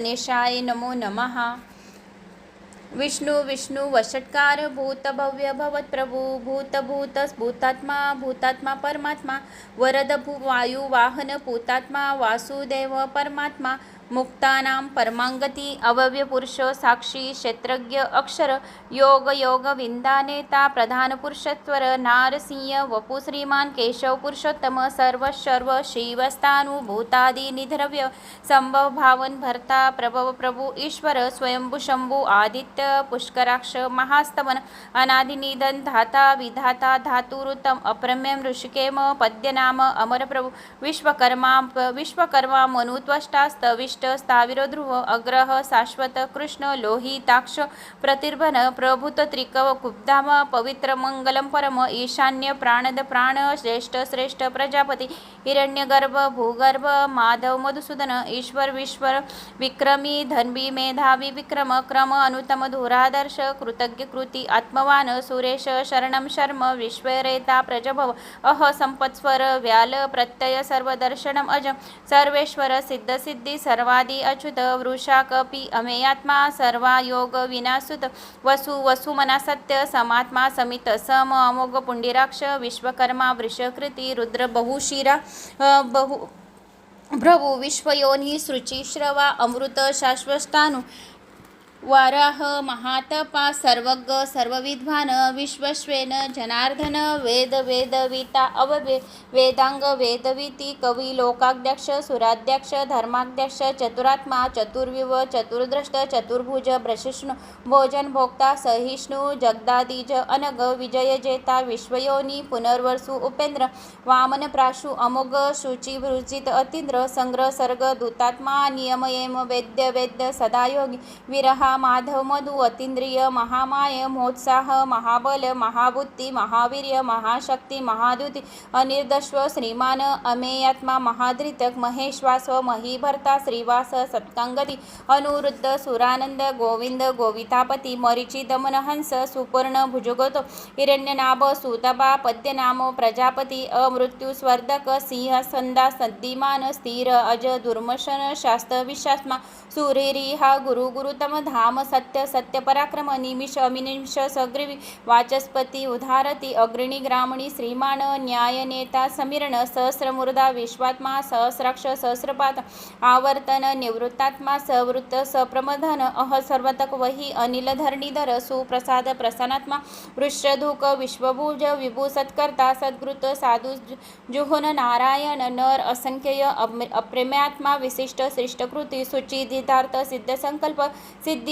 गणेशाय नमो नमः। विष्णु विष्णु वषट्कार भूत भव्य भवत प्रभू। भूत भूत भूतात्मा भूतात्मा परमात्मा। वरद भू वायू वाहन भूतात्मा वासुदेव परमात्मा। मुक्तानां परमांगती अवयव साक्षी क्षेत्रज्ञ अक्षर योग योग विंदानेता प्रधान पुरुषत्वर नारसिंह वपु श्रीमान केशव पुरुषोत्तम सर्व सर्व शिवस्थानुभूतादी निधरव्य संभव भावन भरता प्रभव प्रभू ईश्वर स्वयंभू शंभू आदित्य पुष्कराक्ष महास्तवन अनादिनिधन धाता विधाता धातुरुतम अप्रम्यं ऋषिकेम पद्यनाम अमरप्रभु विश्वकर्मा विश्वकर्मा मनुत्वष्टा अष्ट स्थाविरो ध्रुव अग्रह शाश्वत कृष्ण लोहिताक्ष प्रतिर्भन प्रभूत त्रिकव कुब्धाम पवित्र मंगलम परम ईशान्य प्राणद प्राण श्रेष्ठ श्रेष्ठ प्रजापती हिरण्यगर्भ भूगर्भ माधव मधुसूदन ईश्वर विश्वर विक्रमी धनवी मेधावी विक्रम क्रम अनुतम धुरादर्श कृतज्ञ कृती आत्मवान सुरेश शरणम शर्म विश्वरेता प्रजभव अह संपत्स्वर व्याल प्रत्यय सर्वदर्शनम अज सर्वेश्वर सिद्ध सिद्धी सर्वादी अच्युत वृषा कपी अमेयात्मा सर्वा योग विनासुत वसु वसुमना सत्य समात्मा समित सम अमोघ पुंडिराक्ष विश्वकर्मा वृषकृती रुद्र बहुशिरा बहु प्रभू विश्वयोनी श्रुचिश्रवा अमृत शाश्वस्तानु वाराह महातपा सर्वज्ञ सर्वविद्वान विश्वश्वेन जनार्दन वेद वेदविता अववे वेदांग वेदविती कवी लोकाध्यक्ष सुराध्यक्ष धर्माध्यक्ष चतुरात्मा चतुर्विव चतुर्द्रष्ट चतुर्भुज प्रशिष्णु भोजन भोक्ता सहिष्णु जगदादिज अनग विजयजेता विश्वयोनी पुनर्वसु उपेंद्र वामन प्राशु अमोघ शुची वृजित अतींद्र संग्रह सर्ग दूतात्मा नियमयेम वेद्य वेद्य सदायोगी विरहा माधव मधु अतींद्रिय महामाय मोत्साह महाबल महाबुद्धी महावीर्य महाशक्ती महाद्युती अनिर्दश्व श्रीमान अमेयात्मा महाधृतक महेश्वास महीभर्ता श्रीवास सत्कांगती अनुरुद्ध सुरानंद गोविंद गोवितापती मरिची दमनहंस सुपर्ण भुजगतो हिरण्यनाभ सुतबा पद्यनाम प्रजापती अमृत्युस्वर्धक सिंह संदा सद्दिमान स्थिर अज दुर्मशन शास्त्र विशास्मा सुरेरी हा गुरु गुरुतम नाम सत्य सत्य पराक्रम निमिष अमिनिमिष सग्रीवी वाचस्पती उधारती अग्रणी ग्रामणी श्रीमान न्याय नेता समीरण सहस्रमुर्धा विश्वात्मा सहस्राक्ष सहस्रपात आवर्तन निवृत्तात्मा सवृत्त सप्रमधन अह सर्वतक वही अनिल धरणीधर सुप्रसाद प्रसन्नात्मा वृषधुक विश्वभुज विभू सत्कर्ता सद्गृत साधु जुहोन नारायण नर असंख्य अप्रेम्यात्मा विशिष्ट श्रेष्ठकृती सुचिदितार्थ सिद्ध संकल्प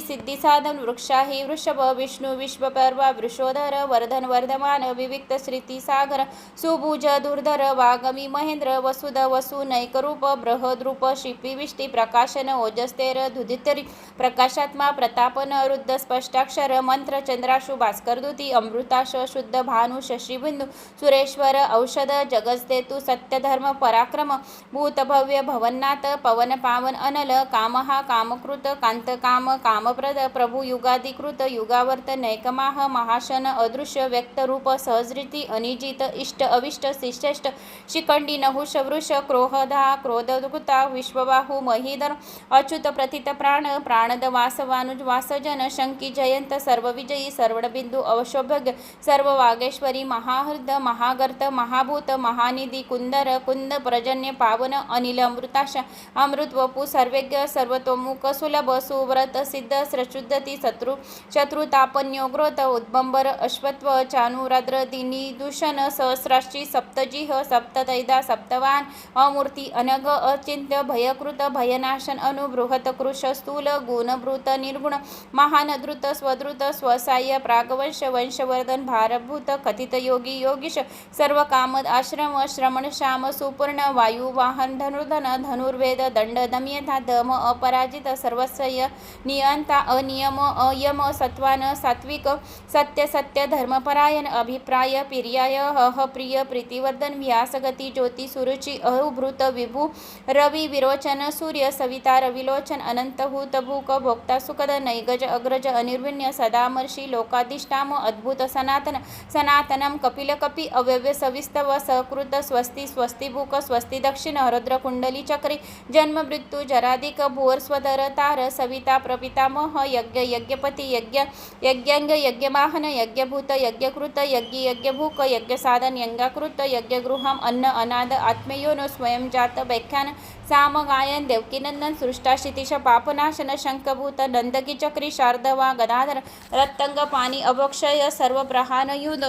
सिद्धी सिद्धी साधन वृक्षाही वृषभ विष्णू विश्वपर्वा वृषोधर वर्धन वर्धमान विविक्त श्रीती सागर सुभुज दुर्धर वागमी महेंद्र वसुद वसु नैकरूप बृहद्रूप शिपी विष्टी प्रकाशन ओजस्तेर धुदितरी प्रकाशात्मा प्रतापन रुद्ध स्पष्टाक्षर मंत्र चंद्राशु भास्करदूती अमृताश शुद्ध भानु शशीबिंदू सुरेश्वर औषध जगस्तेतु सत्यधर्म पराक्रम भूतभव्य भवन्नाथ पवन पावन अनल कामहा कामकृत कांतकाम कामप्रद प्रभू युगाधिकृत युगावर्त नैकमाह महाशन अदृश्य व्यक्तरूप सहजरीती अनिजित इष्ट अविष्ट शिष्टेष्ट शिखंडी नहुष वृष क्रोहधा क्रोधकृता विश्वबाहू महीधर अच्युत प्रथित प्राण प्राणद वासवानुज वासजन शंकी जयंत सर्वविजयी सर्वबिंदू अवशोभ्य सर्व वागेश्वरी महाहृद महागर्त महाभूत महानिधी कुंदर कुंद प्रजन्य पावन अनिल अमृताश अमृत वपू सर्वेज्ञ सर्वतोमुख सुलभ सुव्रत सिद्ध सिद्ध सशुद्धती शत्रु. शत्रुतापन्योग्रोत उद्बंबर अश्वत्व चानुराद्र दिनी दूषण सहस्राशी सप्तजिह सप्ततैदा सप्तवान अमूर्ती अनग अचिंत्य भयकृत भयनाशन अनुबृहत कृश स्थूल गुणभृत निर्गुण महान द्रुत स्वधृत स्वसाय प्रागवंश वंशवर्धन भारभूत कथित योगी योगीश सर्व कामद आश्रम श्रमण श्याम सुपूर्ण वायू वाहन धनुर्धन धनुर्वेद दंड दम्यथा दम अपराजित सर्वस्वय नियंत्रण अज्ञानता अनियम अयम सत्वान सात्विक सत्य सत्य धर्मपरायण अभिप्राय पिर्याय अह प्रिय प्रीतिवर्धन व्यासगती ज्योती सुरुची अहुभृत विभू रवी विरोचन सूर्य सविता रविलोचन अनंत भूक भोक्ता सुखद नैगज अग्रज अनिर्विण्य सदामर्षी लोकाधिष्ठाम अद्भुत सनातन सनातनम कपिल कपी अव्यव्य सविस्तव सकृत स्वस्ती स्वस्ती भूक स्वस्ती दक्षिण हरद्र कुंडली चक्री जन्म मृत्यू जराधिक भुवर स्वदर तार सविता प्रपिता प्रपितामह यज्ञ यज्ञपती यज्ञ यज्ञांग यज्ञवाहन यज्ञभूत यज्ञकृत यज्ञ यज्ञभूक यज्ञसाधन यज्ञाकृत यज्ञगृहम अन्न अनाद आत्मयोनो स्वयंजात व्याख्यान साम गायन देवकीनंदन सृष्टा क्षितिश पापनाशन शंखभूत नंदकी चक्री शारदवा गदाधर रत्तंग पाणी अवक्षय सर्व प्रहानयुध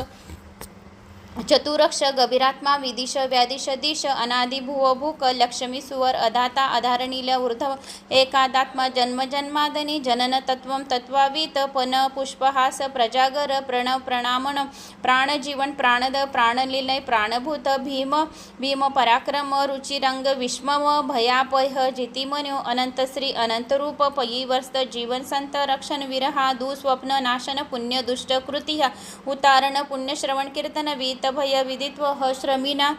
चतुरक्ष गभीरात्मा विदिश व्यादिश दिश अनादि भूक लक्ष्मी सुवर अधाता अधारणील ऊर्ध्व एकादात्मा जन्मजन्मादनी जनन तत्वं तत्वावीत पन पुष्पहास प्रजागर प्रणव प्रणामन प्राणजीवन प्राणद प्राणलीलय प्राणभूत भीम भीम पराक्रम रुचिरंग विष्मव भयापह जितिमन्यो अनंतश्री अनंतरूप पयीवर्स्त जीवन संत रक्षण विरहा दुःस्वप्न नाशन पुण्य दुष्ट कृती उतारण पुण्यश्रवण कीर्तन वीत भय विदित्व ह श्रमिना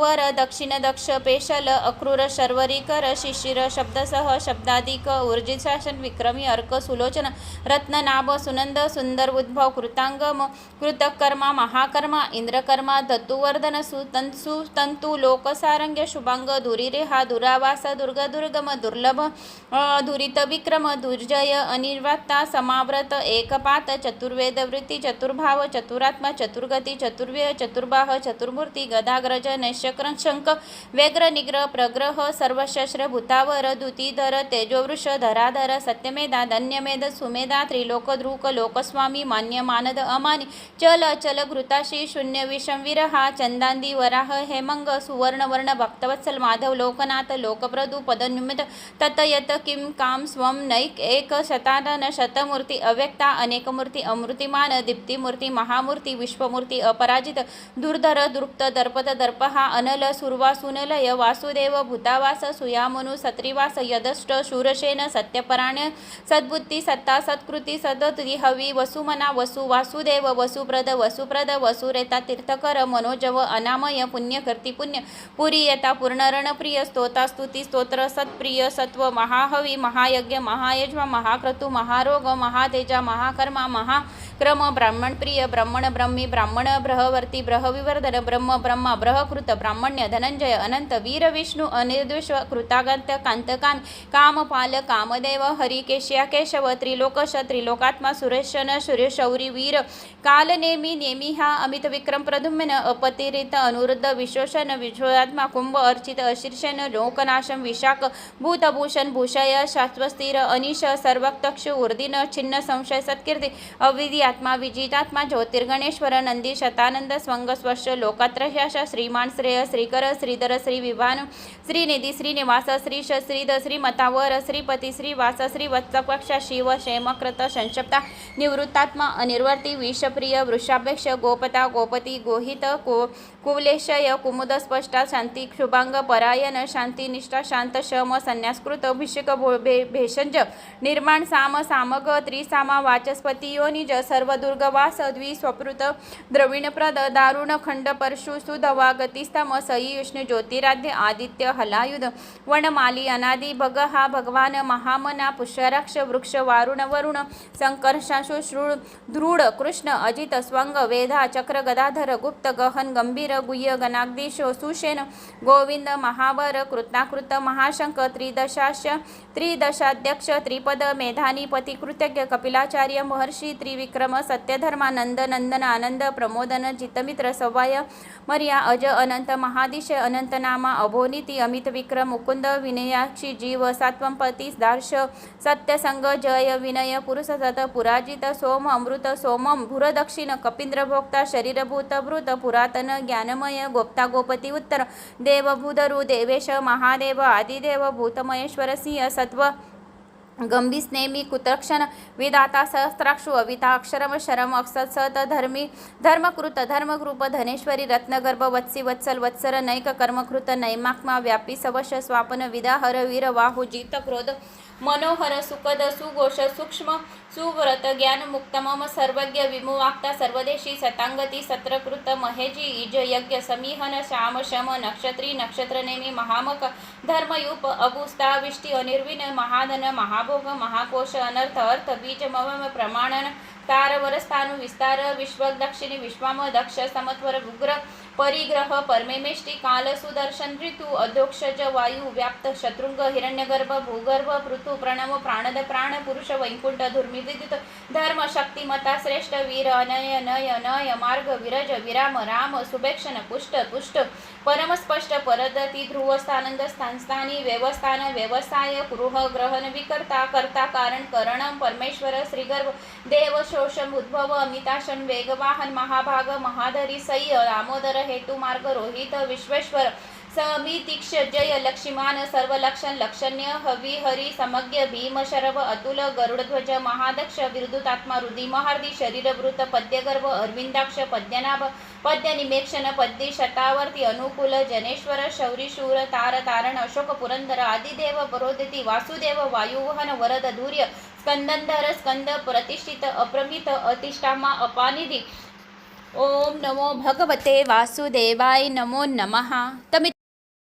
वर दक्षिण दक्ष पेशल अक्रूर शर्वरीकर शिशिर शब्दसह शब्दाधिक ऊर्जित शासन विक्रमी अर्क सुलोचन रत्ननाभ सुनंद सुंदर उद्भव कृतांगम कृतकर्मा महाकर्मा इंद्रकर्मा दत्तुवर्धन सुतं सुतंतु लोकसारंग्य शुभांग दुरीरेहा दुरावास दुर्ग दुर्गम दुर्लभ अ, दुरित विक्रम दुर्जय अनिर्वाता समाव्रत एकपात चतुर्वेद वृत्ती चतुर्भाव चतुरात्मा चतुर्गती चतुर्व्यय चतुर्बाह चतुर्मूर्ती गदाग्रज नैशक्र शंक व्यग्र निग्रह प्रग्रह सर्वशस्त्र भूतावर दुतीधर तेजोवृष धराधर सत्यमेधा धन्यमेध सुमेधा त्रिलोकद्रुक लोकस्वामी मान्य मानद अमानी चल अचल घृताशी शून्य विषम विरहा चंदांदी वराह हेमंग सुवर्णवर्ण भक्तवत्सल माधव लोकनाथ लोकप्रदू पदनिमित ततयत किं काम स्वं नैक एक शतानन शतमूर्ती अव्यक्ता अनेकमूर्ती अमृतिमान दीप्तिमूर्ती महामूर्ती विश्वमूर्ती अपराजित दुर्धर दुर्प्त दर्पत दर्प हा अनल सुरवा सुनलय वासुदेव भूतावास सुयामनु सत्रिवास यदष्ट शूरसेन सत्यपराण सद्बुद्धी सत्ता सत्कृती सदती हवी वसुमना वसु वासुदेव वसुप्रद वसुप्रद वसुरेता तीर्थकर मनोजव अनामय पुण्यकर्ती पुण्य पुरी येता पूर्णरणप्रिय स्तोता स्तुती स्तोत्र सत्प्रिय सत्व महाहवी महायज्ञ महायज्वा महाक्रतु महारोग महातेजा महाकर्मा महा महाक्रम ब्राह्मणप्रिय ब्राह्मण ब्रह्मी ब्राह्मण ब्रहवर्ती ब्रहविवर्धन ब्रह्म ब्रह्मा ब्रहकृत ब्राह्मण्य धनंजय अनंत वीर विष्णू अनिर्दुष कृतागंत कांतकाम कामपाल कामदेव हरिकेश्या केशव त्रिलोकश त्रिलोकात्मा सुरेशन सुरेशौरी वीर काल नेमी हा अमित विक्रम प्रद्युम्न अपतिरित अनुरुद्ध विश्वशन विश्वात्मा कुंभ अर्चित अशीर्षण लोकनाशम विशाख भूतभूषण भूषय शाश्वस्थिर अनिश सर्वक्तक्ष उर्दिन छिन्न संशय सत्कीर्ती अविद्या आत्मा विजितात्मा ज्योतिर्गणेश्वर नंदी शतानंद स्वंग स्वश लोकात्रशाश श्रीमान श्रेय श्रीकर श्रीधर श्री विभान श्रीनिधी श्रीनिवास श्रीश श्रीध श्रीमतावर श्रीपती श्रीवास श्री वत्सपक्ष शिव क्षेमकृत संशप्ता निवृत्तात्मा अनिर्वर्ती विषप्रिय वृषापेक्ष गोपता गोपती गोहित को कुवलेशय कुमुद स्पष्टा शांती शुभांग परायण शांती निष्ठा शांत शम संन्यासकृत अभिषेक भो- भे भेषज निर्माण साम सामग त्रिसामा वाचस्पती योनिज सर्व दुर्गवास द्विस्वपृत द्रविणप्रद दारुण खंड परशु सुधवा गतिस्तम सई विष्णू ज्योतिराध्य आदित्य हलायुध वनमाली अनादि भग हा भगवान महामना पुष्यराक्ष वृक्ष वारुण वरुण संकर्षाशु श्रुळ दृढ कृष्ण अजित स्वंग वेधा चक्र गदाधर गुप्त गहन गंभीर गुह्य गणाग्दीश सुशेन गोविंद महावर कृताकृत महाशंक त्रिदशाश त्रिदशाध्यक्ष त्रिपद मेधानी पती कृतज्ञ कपिलाचार्य महर्षी त्रिविक्रम सत्यधर्मानंद नंदन आनंद प्रमोदन जितमित्र सवाय मर्या अज अनंत महादिश अनंतनामा अभोनिती अमित विक्रम मुकुंद विनयाक्षी जीव सात्वंपती दार्श सत्यसंग जय विनय पुरुष सत पुराजित सोम अमृत सोमम भूरदक्षिण कपिंद्रभोक्ता शरीरभूत भृत पुरातन ज्ञान ज्ञानमय गोप्ता गोपती उत्तर देवभूधरु देवेश महादेव आदिदेव भूतमहेश्वर सिंह सत्व गंभीस नेमी कुतक्षण विदाता सहस्राक्षु अविताक्षरम शरम अक्षत धर्मी धर्मकृत धर्मकृप धनेश्वरी रत्नगर्भ वत्सी वत्सल वत्सर नैक कर्मकृत नैमाक्मा व्यापी सवश स्वापन विदाहर वीर वाहु जित क्रोध મનોહર, સુખદ, સુઘોષ, સૂક્ષ્મ, સુવ્રત જ્ઞાન મુક્તમમ સર્વજ્ઞ, વિમુવાક્તા, સર્વદેશી, સતાંગતિ, સત્રકૃત, મહેજી ઈજ યજ્ઞ સમીહન શામ શમ, નક્ષત્રી, નક્ષત્રનેમી, મહામક, ધર્મયુપ અગુસ્તા વિષ્ટિ, અનિર્વિન મહાદન મહાભોગ મહાકોશ અનર્થ, અર્થ, બીજ મમ પ્રમાણન તાર વરસ્તાનું વિસ્તાર વિશ્વ દક્ષિણી વિશ્વામ દક્ષ સમત્વર, ઉગ્ર परिग्रह परमेमेष्टी काल सुदर्शन ऋतू अधोक्षज वायू व्याप्त शत्रुंग हिरण्यगर्भ भूगर्भ पृथु प्रणव प्राणद प्राण पुरुष वैकुंठ धुर्मी विद्युत धर्म शक्तिमता श्रेष्ठ वीर अनय नय नय मार्ग विरज विराम राम सुभेक्षण पुष्ट पुष्ट परमस्पष्ट परदती ध्रुवस्थानंद स्थानस्थानी व्यवस्थान व्यवसाय गृह ग्रहण विकर्ता कर्ता कारण करणम परमेश्वर श्रीगर्भ देव शोषम उद्भव अमिताशन वेगवाहन महाभाग महाधरी सय्य दामोदर हेतु मार्ग रोहित विश्वेश्वर समितीक्ष जय लक्ष्मीमान सर्वलक्षण लक्षण्य हवी हरी समज्ञ भीम शरभ अतुल गरुडध्वज महादक्ष विरुदुतात्मा रुदी महार्दी शरीरभृत पद्यगर्भ अरविंदाक्ष पद्यनाभ पद्य निमेक्षण पद्य शतावर्ती अनुकूल जनेश्वर शौरी शूर तार तारण अशोक पुरंदर आदिदेव बरोदिती वासुदेव वायुवहन वरद धूर्य स्कंदंधर स्कंद प्रतिष्ठित अप्रमित अतिष्ठामा अपानिधी ओम नमो भगवते वासुदेवाय नमो नमः। तर